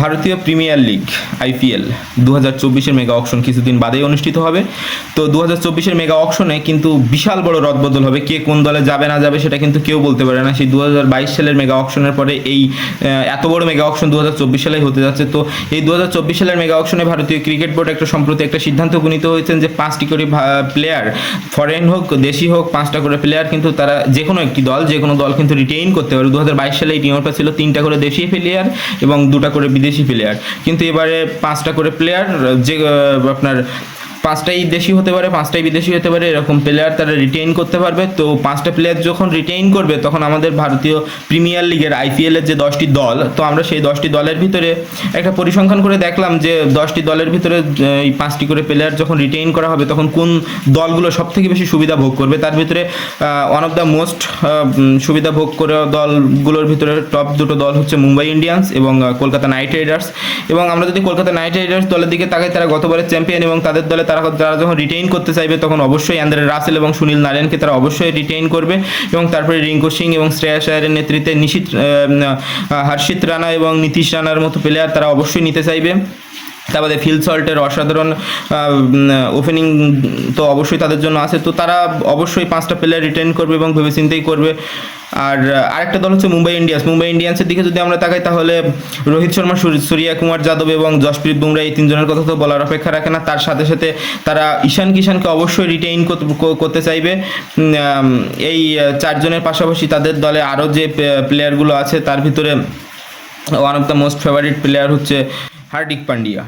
ভারতীয় premier league IPL দু হাজার চব্বিশের মেগা অকশন কিছুদিন বাদেই অনুষ্ঠিত হবে। তো দু হাজার চব্বিশের মেগা অকশনে কিন্তু বিশাল বড় রদবদল হবে, কে কোন দলে যাবে, না যাবে সেটা কিন্তু কেউ বলতে পারে না। সেই দু হাজার বাইশ সালের মেগা অকশনের পরে এই এত বড় মেগা অকশন দু হাজার চব্বিশ সালেই হতে যাচ্ছে। তো এই দু হাজার চব্বিশ সালের মেগা অকশনে ভারতীয় ক্রিকেট বোর্ড একটা সম্প্রতি একটা সিদ্ধান্ত উপনীত হয়েছেন যে পাঁচটি করে প্লেয়ার ফরেন হোক, দেশি হোক, পাঁচটা করে প্লেয়ার কিন্তু তারা যে কোনো একটি দল যে কোনো দল কিন্তু রিটেইন করতে পারে। দু হাজার বাইশ সালে এই নিয়মটা ছিল তিনটা করে দেশি প্লেয়ার এবং দুটা করে বিদেশি প্লেয়ার কিন্তু এবারে পাঁচটা করে প্লেয়ার যে আপনার পাঁচটাই দেশি হতে পারে, পাঁচটাই বিদেশি হতে পারে, এরকম প্লেয়ার তারা রিটেইন করতে পারবে। তো পাঁচটা প্লেয়ার যখন রিটেইন করবে, তখন আমাদের ভারতীয় প্রিমিয়ার লিগের আইপিএলের যে দশটি দল, তো আমরা সেই দশটি দলের ভিতরে একটা পরিসংখ্যান করে দেখলাম যে দশটি দলের ভিতরে এই পাঁচটি করে প্লেয়ার যখন রিটেইন করা হবে, তখন কোন দলগুলো সব থেকে বেশি সুবিধা ভোগ করবে? তার ভিতরে ওয়ান অফ দ্য মোস্ট সুবিধা ভোগ করা দলগুলোর ভিতরে টপ দুটো দল হচ্ছে মুম্বাই ইন্ডিয়ান্স এবং কলকাতা নাইট রাইডার্স। এবং আমরা যদি কলকাতা নাইট রাইডার্স দলের দিকে তাকাই, তারা গতবারের চ্যাম্পিয়ন এবং তাদের দলে তারা তারা যখন রিটেইন করতে চাইবে তখন অবশ্যই অ্যান্দ্রে রাসেল এবং সুনীল নারায়ণকে তারা অবশ্যই রিটেইন করবে এবং তারপরে রিঙ্কু সিং এবং শ্রেয়া আয়ারের নেতৃত্বে নিশিত হর্ষিত রানা এবং নীতিশ রানার মতো প্লেয়ার তারা অবশ্যই নিতে চাইবে। তারপরে ফিল সল্টের অসাধারণ ওপেনিং তো অবশ্যই তাদের জন্য আছে। তো তারা অবশ্যই পাঁচটা প্লেয়ার রিটেন করবে এবং ভেবেচিন্তেই করবে। আর, আরেকটা দল হচ্ছে মুম্বাই ইন্ডিয়ান্স। মুম্বাই ইন্ডিয়ান্সের দিকে যদি আমরা তাকাই তাহলে রোহিত শর্মা সূর্য- কুমার, যাদব এবং জসপ্রীত বুমরা এই তিনজনের কথা তো বলার অপেক্ষা রাখে না। তার সাথে সাথে তারা ঈশান কিষানকে অবশ্যই রিটেইন করতে চাইবে। এই চারজনের পাশাপাশি তাদের দলে আরও যে প্লেয়ারগুলো আছে, তার ভিতরে one of the most favourite player হচ্ছে হার্দিক পান্ডিয়া।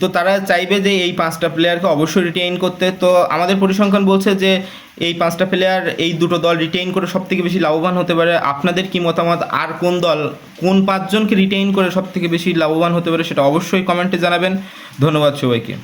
তো তারা চাইবে যে এই পাঁচটা প্লেয়ারকে অবশ্যই রিটেইন করতে। তো আমাদের পরিসংখ্যান বলছে যে এই পাঁচটা প্লেয়ার এই দুটো দল রিটেইন করে সব থেকে বেশি লাভবান হতে পারে। আপনাদের কি মতামত? আর কোন দল, কোন পাঁচজনকে রিটেইন করে সব থেকে বেশি লাভবান হতে পারে সেটা অবশ্যই কমেন্টে জানাবেন। ধন্যবাদ সবাইকে।